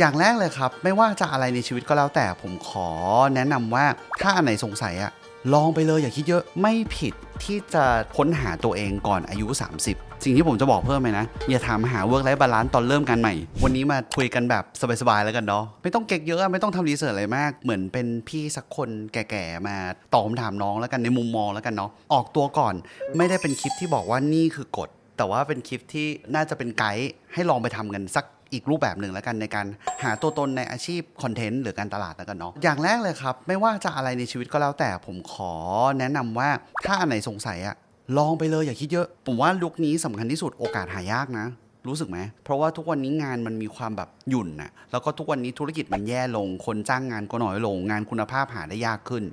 อย่างแรกเลยครับ ไม่ว่าจะอะไรในชีวิตก็แล้วแต่ผมขอแนะนำว่าถ้าอันไหนสงสัยอะลองไปเลยอย่าคิดเยอะไม่ผิดที่จะค้นหาตัวเองก่อนอายุ 30 สิ่งที่ผมจะบอกเพิ่มเลยนะ อย่าถามหาเวิร์กไลฟ์บาลานซ์ตอนเริ่มกันใหม่ วันนี้มาคุยกันแบบสบายๆแล้วกันเนาะไม่ต้องเก๊กเยอะไม่ต้องทำรีเสิร์ชอะไรมาก เหมือนเป็นพี่สักคนแก่ๆ มาตอบคำถามน้องแล้วกันในมุมมองแล้วกันเนาะออกตัวก่อน ไม่ได้เป็นคลิปที่บอกว่านี่คือกฎแต่ว่าเป็นคลิปที่น่าจะเป็นไกด์ให้ลองไปทำกันสัก อีกรูปแบบหนึ่งแล้วกันในการหาตัวตนในอาชีพคอนเทนต์หรือการตลาดแล้วกันเนาะอย่างแรกเลยครับ ไม่ว่าจะอะไรในชีวิตก็แล้วแต่ผมขอแนะนำว่าถ้าอันไหนสงสัยอะลองไปเลยอย่าคิดเยอะ ผมว่าลุคนี้สำคัญที่สุดโอกาสหายากนะ รู้สึกไหม เพราะว่าทุกวันนี้งานมันมีความแบบหยุ่นนะแล้วก็ทุกวันนี้ธุรกิจมันแย่ลง คนจ้างงานก็น้อยลง งานคุณภาพหาได้ยากขึ้น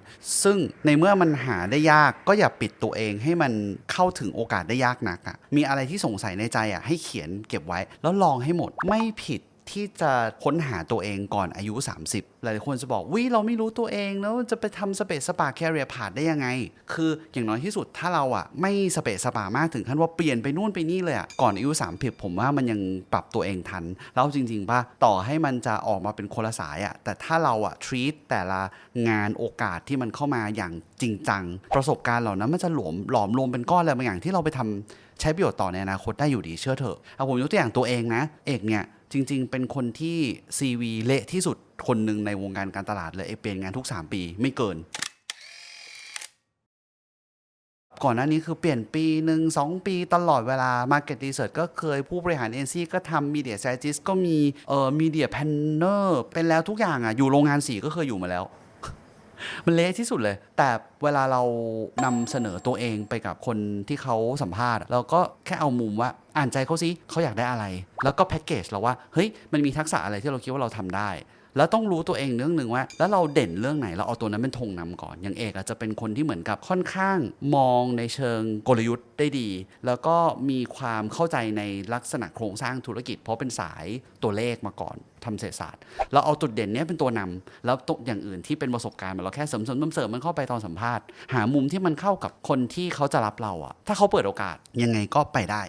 ซึ่งในเมื่อมันหาได้ยากก็อย่าปิดตัวเองให้มันเข้าถึงโอกาสได้ยากนักอะมีอะไรที่สงสัยในใจอะให้เขียนเก็บไว้แล้วลองให้หมดไม่ผิด ที่จะค้นหาตัวเองก่อนอายุ 30 หลายๆคนจะบอกวิเราไม่รู้ตัวเองแล้วจะไปทำสเปซสปาแคเรียผานได้ยังไง คืออย่างน้อยที่สุดถ้าเราอะไม่สเปซสปามากถึงขั้นว่าเปลี่ยนไปนู่นไปนี่เลยอะก่อนอายุ 30 ผมว่ามันยังปรับตัวเองทัน แล้วจริงๆป่ะต่อให้มันจะออกมาเป็นคนละสายอะแต่ถ้าเราอะ treat แต่ละงานโอกาสที่มันเข้ามาอย่างจริงจัง ประสบการณ์เหล่านั้นมันจะหลอมหลอมรวมเป็นก้อนอะไรบางอย่างที่เราไปทำใช้ประโยชน์ต่อในอนาคตได้อยู่ดีเชื่อเถอะเอาผมยกตัวอย่างตัวเองนะ เอกเนี่ย จริง ๆ เป็นคนที่ CV เละที่สุดคนหนึ่งในวงการการตลาดเลยเอเปลี่ยนงานทุก 3 ปีไม่เกิน ก่อนหน้านี้คือเปลี่ยนปีหนึ่งสองปีตลอดเวลา Market Research ก็เคยผู้บริหารเอ็นซีก็ทำมีเดียไซจิสก็มีเอ่อมีเดียแพนเนอร์เป็นแล้วทุกอย่างอะอยู่โรงงานสีก็เคยอยู่มาแล้ว มันเละที่สุดเลย แต่เวลาเรานำเสนอตัวเองไปกับคนที่เขาสัมภาษณ์ เราก็แค่เอามุมว่าอ่านใจเขาสิเขาอยากได้อะไร แล้วก็แพ็กเกจเราว่าเฮ้ยมันมีทักษะอะไรที่เราคิดว่าเราทำได้ แล้วต้องรู้ตัวเองเรื่องหนึ่งว่า แล้วเราเด่นเรื่องไหนเราเอาตัวนั้นเป็นธงนำก่อน อย่างเอกอาจจะเป็นคนที่เหมือนกับค่อนข้างมองในเชิงกลยุทธ์ได้ดี แล้วก็มีความเข้าใจในลักษณะโครงสร้างธุรกิจ เพราะเป็นสายตัวเลขมาก่อนทำเศรษฐศาสตร์ เราเอาจุดเด่นนี้เป็นตัวนำแล้วตัวอย่างอื่นที่เป็นประสบการณ์มันเราแค่เสริมเสริมเสริมมันเข้าไปตอนสัมภาษณ์ หามุมที่มันเข้ากับคนที่เขาจะรับเราอะถ้าเขาเปิดโอกาสยังไงก็ไปได้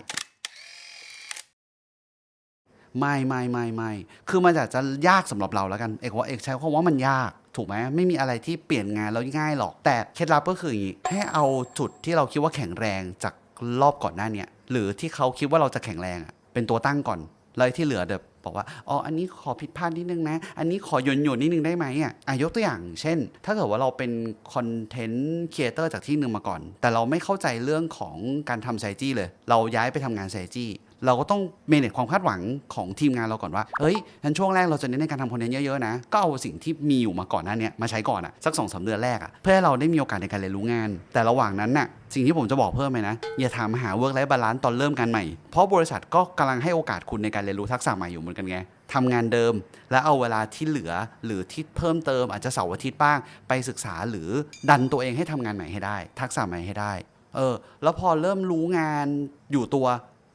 ไม่ไม่ไม่ไม่คือมันอาจจะยากสำหรับเราแล้วกันเอกว่าเอกใช้คำว่ามันยากถูกไหมไม่มีอะไรที่เปลี่ยนงานแล้วง่ายหรอก แต่เคล็ดลับก็คืออย่างนี้ให้เอาจุดที่เราคิดว่าแข็งแรงจากรอบก่อนหน้าเนี้ยหรือที่เขาคิดว่าเราจะแข็งแรงอะเป็นตัวตั้งก่อนแล้วที่เหลือเดี๋ยวบอกว่าอ๋ออันนี้ขอผิดพลาดนิดนึงนะ อันนี้ขอหย่นหย่นนิดนึงได้ไหมอะอะยกตัวอย่าง เช่น ถ้าเกิดว่าเราเป็นคอนเทนต์ครีเอเตอร์จากที่หนึ่งมาก่อน แต่เราไม่เข้าใจเรื่องของการทำไซจี้เลย เราย้ายไปทำงานไซจี้ เราก็ต้องเมเนจความคาดหวังของทีมงานเราก่อนว่า เฮ้ยงั้นช่วงแรกเราจะเน้นในการทำคอนเทนต์เยอะๆนะ ก็เอาสิ่งที่มีอยู่มาก่อนหน้าเนี้ยมาใช้ก่อนอะสักสองสาเดือนแรกอะเพื่อให้เราได้มีโอกาสในการเรียนรู้งาน แต่ระหว่างนั้นน่ะสิ่งที่ผมจะบอกเพิ่มเลยนะ อย่าถามหาเวิร์กไลฟ์บาลานซ์ตอนเริ่มกันใหม่ เพราะบริษัทก็กำลังให้โอกาสคุณในการเรียนรู้ทักษะใหม่อยู่เหมือนกันไงทำงานเดิม แล้วเอาเวลาที่เหลือหรือที่เพิ่มเติมอาจจะเสาร์อาทิตย์บ้าง ไปศึกษาหรือดันตัวเองให้ทำงานใหม่ให้ได้ ทักษะใหม่ให้ได้เออแล้วพอเริ่มรู้งานอยู่ตัว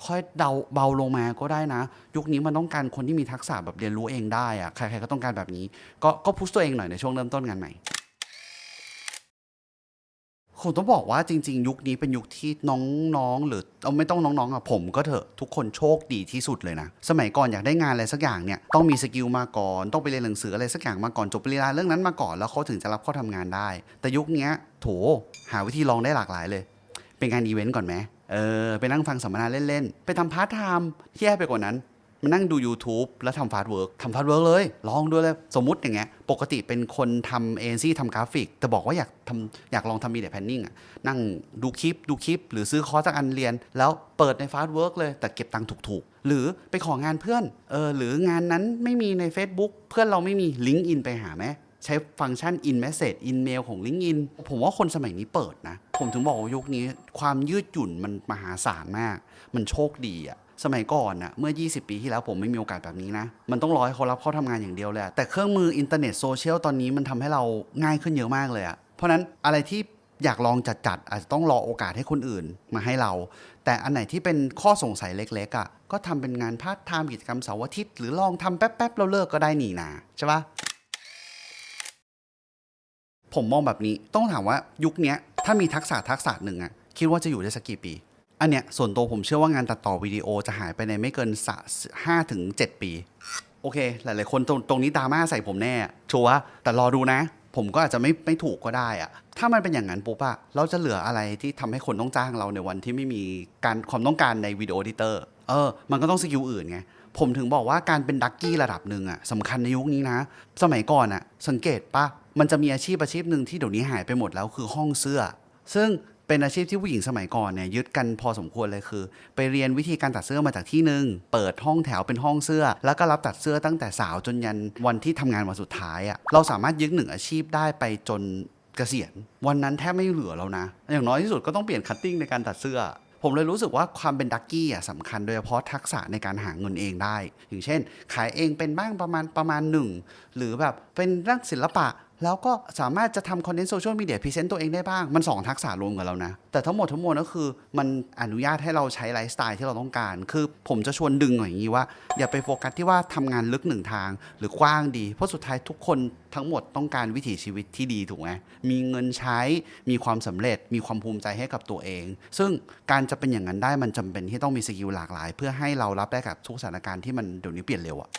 ค่อยเดาเบาลงมาก็ได้นะ ยุคนี้มันต้องการคนที่มีทักษะแบบเรียนรู้เองได้อะใครๆก็ต้องการแบบนี้ ก็ก็พุชตัวเองหน่อยในช่วงเริ่มต้นงานใหม่ผมต้องบอกว่าจริง ๆ ยุคนี้เป็นยุคที่น้องๆ หรือเอาไม่ต้องน้องๆอะผมก็เถอะทุกคนโชคดีที่สุดเลยนะ สมัยก่อนอยากได้งานอะไรสักอย่างเนี่ยต้องมีสกิลมาก่อนต้องไปเรียนหนังสืออะไรสักอย่างมาก่อนจบปริญญาเรื่องนั้นมาก่อนแล้วเขาถึงจะรับเข้าทำงานได้ แต่ยุคนี้โถหาวิธีลองได้หลากหลายเลย เป็นงานอีเวนต์ก่อนไหม เออไปนั่งฟังสัมมนาเล่นๆ ไปทำพาร์ทไทม์แย่ไปกว่านั้นมานั่งดู YouTube แล้วทำฟาสต์เวิร์กทำฟาสต์เวิร์กเลย ลองดูเลย สมมุติอย่างเงี้ย ปกติเป็นคนทำเอ็นซี่ทำกราฟิก แต่บอกว่าอยากทำอยากลองทำมีเดียแพนนิ่งอะ นั่งดูคลิป ดูคลิป หรือซื้อคอร์สจากอันเรียน แล้วเปิดในฟาสต์เวิร์กเลย แต่เก็บตังค์ถูกๆ หรือไปของานเพื่อน เออ หรืองานนั้นไม่มีใน Facebook เพื่อนเราไม่มีลิงก์อินไปหาไหม ใช้ฟังก์ชัน in message in mail ของ LinkedIn ผมว่าคนสมัยนี้เปิดนะ ผมถึงบอกว่ายุคนี้ความยืดหยุ่นมันมหาศาลมาก มันโชคดีอะสมัยก่อนอะเมื่อ 20 ปีที่แล้วผมไม่มีโอกาสแบบนี้นะ มันต้องรอให้เขารับเข้าทำงานอย่างเดียวเลยแต่เครื่องมืออินเทอร์เน็ตโซเชียลตอนนี้มันทำให้เราง่ายขึ้นเยอะมากเลยอะเพราะนั้นอะไรที่อยากลองจัดๆอาจจะต้องรอโอกาสให้คนอื่นมาให้เรา แต่อันไหนที่เป็นข้อสงสัยเล็กๆอะก็ทำเป็นงานพาร์ทไทม์กิจกรรมเสาร์อาทิตย์หรือลองทำแป๊บๆแล้วเลิกก็ได้นี่นาใช่ปะ ผมมองแบบนี้ต้องถามว่ายุคนี้ถ้ามีทักษะทักษะหนึ่งอะคิดว่าจะอยู่ได้สักกี่ปี อันเนี้ยส่วนตัวผมเชื่อว่างานตัดต่อวิดีโอจะหายไปในไม่เกินสห้าถึงเจ็ดปี โอเค หลาย ๆ คนตรงตรงนี้ดราม่าใส่ผมแน่ ชัวร์แต่รอดูนะ ผมก็อาจจะไม่ไม่ถูกก็ได้อะถ้ามันเป็นอย่างนั้นปุ๊บอะเราจะเหลืออะไรที่ทำให้คนต้องจ้างเราในวันที่ไม่มีการความต้องการในวิดีโอดิเตอร์เออ มันก็ต้องสกิลอื่นไง ผมถึงบอกว่าการเป็นดักกี้ระดับหนึ่งอะสำคัญในยุคนี้นะ สมัยก่อนอะสังเกตปะมันจะมีอาชีพอาชีพหนึ่งที่เดี๋ยวนี้หายไปหมดแล้วคือห้องเสื้อ ซึ่งเป็นอาชีพที่ผู้หญิงสมัยก่อนเนี่ยยึดกันพอสมควรเลยคือ ไปเรียนวิธีการตัดเสื้อมาจากที่หนึ่งเปิดห้องแถวเป็นห้องเสื้อ แล้วก็รับตัดเสื้อตั้งแต่สาวจนยันวันที่ทำงานวันสุดท้ายอะ่ะเราสามารถยึดหนึ่งอาชีพได้ไปจนเกษียณ วันนั้นแทบไม่เหลือแล้วนะ อย่างน้อยที่สุดก็ต้องเปลี่ยนคัตติ้งในการตัดเสื้อ ผมเลยรู้สึกว่าความเป็นดักกี้อะสำคัญโดยเฉพาะทักษะในการหาเงินเองได้ อย่างเช่น ขายเองเป็นบ้างประมาณประมาณหนึ่งหรือแบบเป็นร่างศิลปะ แล้วก็สามารถจะทำคอนเทนต์โซเชียลมีเดียพรีเซนต์ตัวเองได้บ้าง มัน 2 ทักษะรวมกันแล้วนะ แต่ทั้งหมดทั้งมวลก็คือมันอนุญาตให้เราใช้ไลฟ์สไตล์ที่เราต้องการ คือผมจะชวนดึงหน่อยอย่างนี้ว่า อย่าไปโฟกัสที่ว่าทำงานลึกหนึ่งทาง หรือกว้างดี เพราะสุดท้ายทุกคนทั้งหมดต้องการวิถีชีวิตที่ดีถูกไหมมีเงินใช้มีความสำเร็จ มีความภูมิใจให้กับตัวเอง ซึ่งการจะเป็นอย่างนั้นได้มันจำเป็นที่ต้องมีสกิลหลากหลาย เพื่อให้เรารับได้กับทุกสถานการณ์ที่มันเดี๋ยวนี้เปลี่ยนเร็วอะ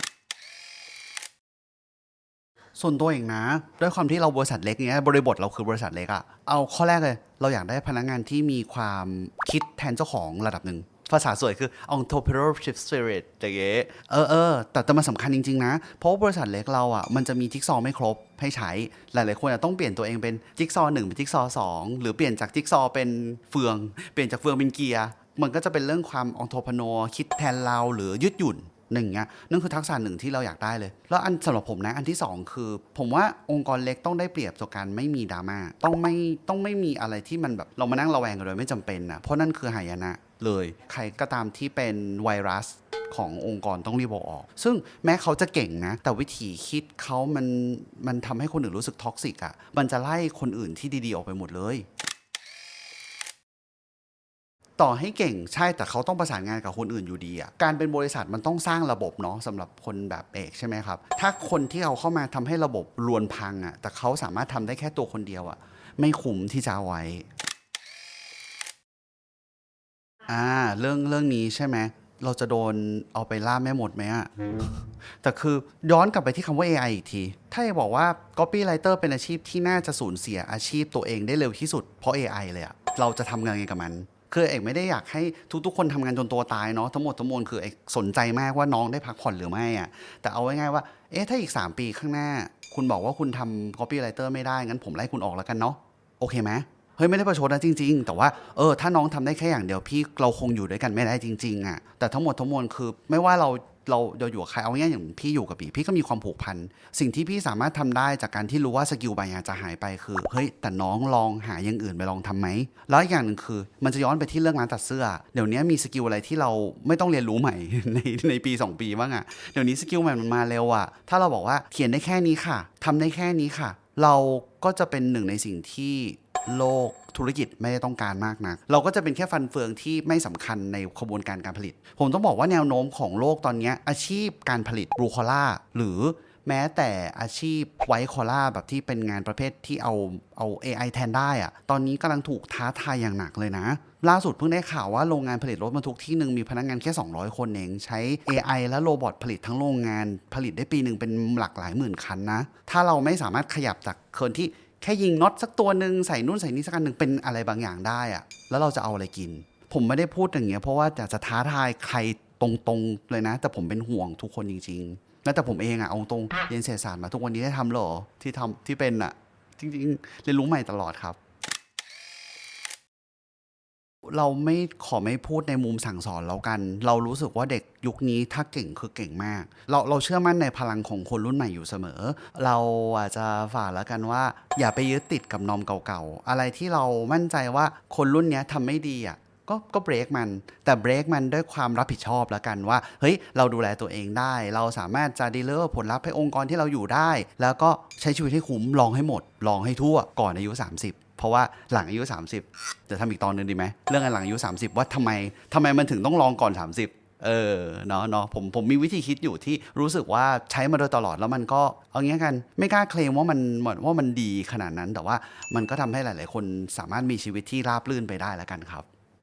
ส่วนตัวเองนะ ด้วยความที่เราบริษัทเล็กเนี้ยบริบทเราคือบริษัทเล็กอะเอาข้อแรกเลย เราอยากได้พนักงานที่มีความคิดแทนเจ้าของระดับหนึ่งภาษาสวยคือ entrepreneurship spirit อย่างเงี้ยเออเออแต่แต่มันสำคัญจริง ๆ นะ เพราะว่าบริษัทเล็กเราอะ มันจะมีจิ๊กซอว์ไม่ครบให้ใช้ หลาย ๆ คนอะต้องเปลี่ยนตัวเองเป็นจิ๊กซอว์หนึ่งเป็นจิ๊กซอว์สองหรือเปลี่ยนจากจิ๊กซอว์เป็นเฟือง เปลี่ยนจากเฟืองเป็นเกียร์ มันก็จะเป็นเรื่องความ entrepreneur คิดแทนเราหรือยืดหยุ่น หนึ่งเงี้ยนั่นคือทักษะหนึ่งที่เราอยากได้เลย แล้วอันสำหรับผมนะอันที่สองคือ ผมว่าองค์กรเล็กต้องได้เปรียบจากการไม่มีดราม่าต้องไม่ต้องไม่มีอะไรที่มันแบบเรามานั่งระแวงกันโดยไม่จำเป็นนะเพราะนั่นคือหายนะเลย ใครก็ตามที่เป็นไวรัสขององค์กรต้องรีบอออก ซึ่งแม้เขาจะเก่งนะ แต่วิธีคิดเขามันมันทำให้คนอื่นรู้สึกท็อกซิกอะ่ะ มันจะไล่คนอื่นที่ดีๆ ออกไปหมดเลย ต่อให้เก่งใช่แต่เขาต้องประสานงานกับคนอื่นอยู่ดีอะการเป็นบริษัทมันต้องสร้างระบบเนาะสำหรับคนแบบเอกใช่ไหมครับ ถ้าคนที่เอาเข้ามาทำให้ระบบรวนพังอะแต่เขาสามารถทำได้แค่ตัวคนเดียวอะไม่คุ้มที่จะเอาไว้อ่าเรื่องเรื่องนี้ใช่ไหมเราจะโดนเอาไปล่าแม่หมดไหมอะแต่คือย้อนกลับไปที่คำว่า AI อีกที ถ้าจะบอกว่า copywriter เป็นอาชีพที่น่าจะสูญเสียอาชีพตัวเองได้เร็วที่สุดเพราะ AI เลยอะเราจะทำงานยังไงกับมัน คือเอกไม่ได้อยากให้ทุกๆ คนทำงานจนตัวตายเนาะทั้งหมดทั้งมวลคือเอกสนใจมากว่าน้องได้พักผ่อนหรือไม่อะแต่เอาไว้ง่ายว่าเอ๊ะถ้าอีก 3 ปีข้างหน้า คุณบอกว่าคุณทำ copywriter ไม่ได้ งั้นผมไล่คุณออกแล้วกันเนาะโอเคไหมเฮ้ยไม่ได้ประชดนะจริง ๆ แต่ว่าเออถ้าน้องทำได้แค่อย่างเดียวพี่เราคงอยู่ด้วยกันไม่ได้จริงๆอะแต่ทั้งหมดทั้งมวลคือไม่ว่าเรา เราเราอยู่กับใครเอาง่ายอย่างพี่อยู่กับปีพี่ก็มีความผูกพันสิ่งที่พี่สามารถทำได้จากการที่รู้ว่าสกิลบางอย่างจะหายไปคือเฮ้ยแต่น้องลองหาอย่างอื่นไปลองทำไหมแล้วอีกอย่างหนึ่งคือ มันจะย้อนไปที่เรื่องร้านตัดเสื้อ เดี๋ยวนี้มีสกิลอะไรที่เราไม่ต้องเรียนรู้ใหม่ในในปี 2 ปีบ้างอะ่ะเดี๋ยวนี้สกิลใหม่มันมาเร็วอะ่ะถ้าเราบอกว่าเขียนได้แค่นี้ค่ะทำได้แค่นี้ค่ะ เราก็จะเป็นหนึ่งในสิ่งที่โลก ธุรกิจไม่ได้ต้องการมากนัก เราก็จะเป็นแค่ฟันเฟืองที่ไม่สำคัญในขบวนการการผลิต ผมต้องบอกว่าแนวโน้มของโลกตอนนี้อาชีพการผลิตบลูคอล่าหรือแม้แต่อาชีพไวคอล่าแบบที่เป็นงานประเภทที่เอาเอา AI แทนได้อะตอนนี้กำลังถูกท้าทายอย่างหนักเลยนะ ล่าสุดเพิ่งได้ข่าวว่าโรงงานผลิตรถบรรทุกที่หนึ่งมีพนักงานแค่ 200 คนเอง ใช้ AI และโรบอทผลิตทั้งโรงงานผลิตได้ปีหนึ่งเป็นหลักหลายหมื่นคันนะ ถ้าเราไม่สามารถขยับจากคนที่ แค่ยิงน็อตสักตัวหนึ่งใส่นู่นใส่นี่สักอันหนึ่งเป็นอะไรบางอย่างได้อะแล้วเราจะเอาอะไรกิน ผมไม่ได้พูดอย่างเงี้ยเพราะว่าอยากจะท้าทายใครตรงๆเลยนะ แต่ผมเป็นห่วงทุกคนจริงๆแล้วแต่ผมเองอะเอาตรงเรียนเศรษฐศาสตร์มาทุกวันนี้ได้ทำเหรอที่ทำที่เป็นอะจริงๆเรียนรู้ใหม่ตลอดครับ เราไม่ขอไม่พูดในมุมสั่งสอนแล้วกัน เรารู้สึกว่าเด็กยุคนี้ถ้าเก่งคือเก่งมาก เราเราเชื่อมั่นในพลังของคนรุ่นใหม่อยู่เสมอ เราอาจจะฝากแล้วกันว่า อย่าไปยึดติดกับนอมเก่าๆ อะไรที่เรามั่นใจว่าคนรุ่นนี้ทำไม่ดีอะ ก็ก็เบรกมัน แต่เบรกมันด้วยความรับผิดชอบแล้วกันว่า เฮ้ย เราดูแลตัวเองได้ เราสามารถจะดีเลอร์ผลลัพธ์ให้องค์กรที่เราอยู่ได้ แล้วก็ใช้ชีวิตให้คุ้มลองให้หมด ลองให้ทั่วก่อนอายุ 30เพราะว่าหลังอายุ 30จะทำอีกตอนหนึงดีไหมเรื่องอันหลังอายุ 30 ว่าทำไมทำไมมันถึงต้องลองก่อน 30 เออเนาะเนาะผมผมมีวิธีคิดอยู่ที่รู้สึกว่าใช้มาโดยตลอดแล้วมันก็เอางี้กัน ไม่กล้าเคลมว่ามันว่ามันดีขนาดนั้น แต่ว่ามันก็ทำให้หลาย ๆ คนสามารถมีชีวิตที่ราบรื่นไปได้แล้วกันครับ